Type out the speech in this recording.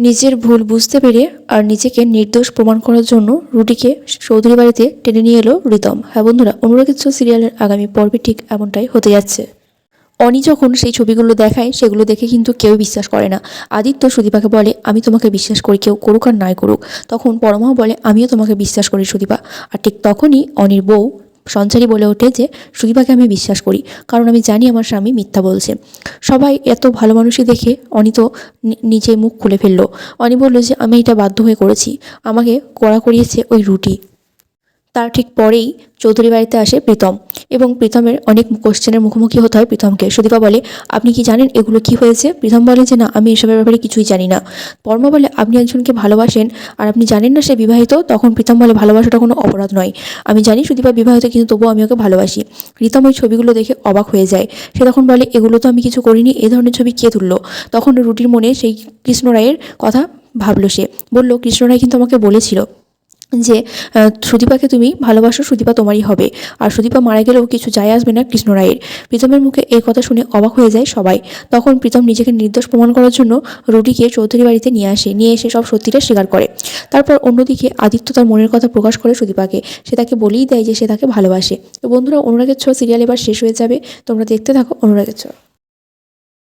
নিজের ভুল বুঝতে পেরে আর নিজেকে নির্দোষ প্রমাণ করার জন্য রুটিকে চৌধুরী বাড়িতে টেনে নিয়ে এলো রিতম। হ্যাঁ বন্ধুরা অনুরাগেচ্ছ সিরিয়ালের আগামী পর্বে ঠিক এমনটাই হতে যাচ্ছে। অনি যখন সেই ছবিগুলো দেখায়, সেগুলো দেখে কিন্তু কেউ বিশ্বাস করে না। আদিত্য সুদীপাকে বলে, আমি তোমাকে বিশ্বাস করি, কেউ করুক আর নাই করুক। তখন পরমাও বলে, আমিও তোমাকে বিশ্বাস করি সুদীপা। আর ঠিক তখনই অনির বউ সঞ্চারী বলে ওঠে যে, সুদীপাকে আমি বিশ্বাস করি, কারণ আমি জানি আমার স্বামী মিথ্যা বলছে। সবাই এত ভালো মানুষই দেখে অনিত নিজে মুখ খুলে ফেলল। অনি বলল যে, আমি এটা বাধ্য হয়ে করেছি। আমাকে কড়া করিয়েছে ওই রুটি। তার ঠিক পরেই চৌধুরী বাড়িতে আসে প্রীতম এবং প্রীতমের অনেক কোশ্চেনের মুখোমুখি হতে হয় প্রীতমকে। সুদীপা বলে, আপনি কি জানেন এগুলো কি হয়েছে? প্রীতম বলে যে, না, আমি এসবের ব্যাপারে কিছুই জানি না। পর্মা বলে, আপনি একজনকে ভালোবাসেন আর আপনি জানেন না সে বিবাহিত? তখন প্রীতম বলে, ভালোবাসাটা কোনো অপরাধ নয়। আমি জানি সুদীপা বিবাহিত, কিন্তু তবুও আমি ওকে ভালোবাসি। প্রীতম ওই ছবিগুলো দেখে অবাক হয়ে যায়। সে তখন বলে, এগুলো তো আমি কিছু করিনি, এ ধরনের ছবি কে তুললো? তখন রুটির মনে সেই কৃষ্ণ রায়ের কথা ভাবলো সে। বলল, কৃষ্ণ রায় কিন্তু আমাকে বলেছিল। যে সুদীপাকে তুমি ভালোবাসো, সুদীপা তোমারই হবে। আর সুদীপা মারা গেলেও কিছু যায় আসবে না কৃষ্ণ রায়ের। প্রীতমের মুখে এই কথা শুনে অবাক হয়ে যায় সবাই। তখন প্রীতম নিজেকে নির্দোষ প্রমাণ করার জন্য রুটিকে চৌধুরী বাড়িতে নিয়ে আসে, নিয়ে এসে সব সত্যিটা স্বীকার করে। তারপর অন্যদিকে আদিত্য তার মনের কথা প্রকাশ করে সুদীপাকে। সে তাকে বলেই দেয় যে সে তাকে ভালোবাসে। তো বন্ধুরা, অনুরাগের ছ সিরিয়াল এবার শেষ হয়ে যাবে। তোমরা দেখতে থাকো অনুরাগের ছ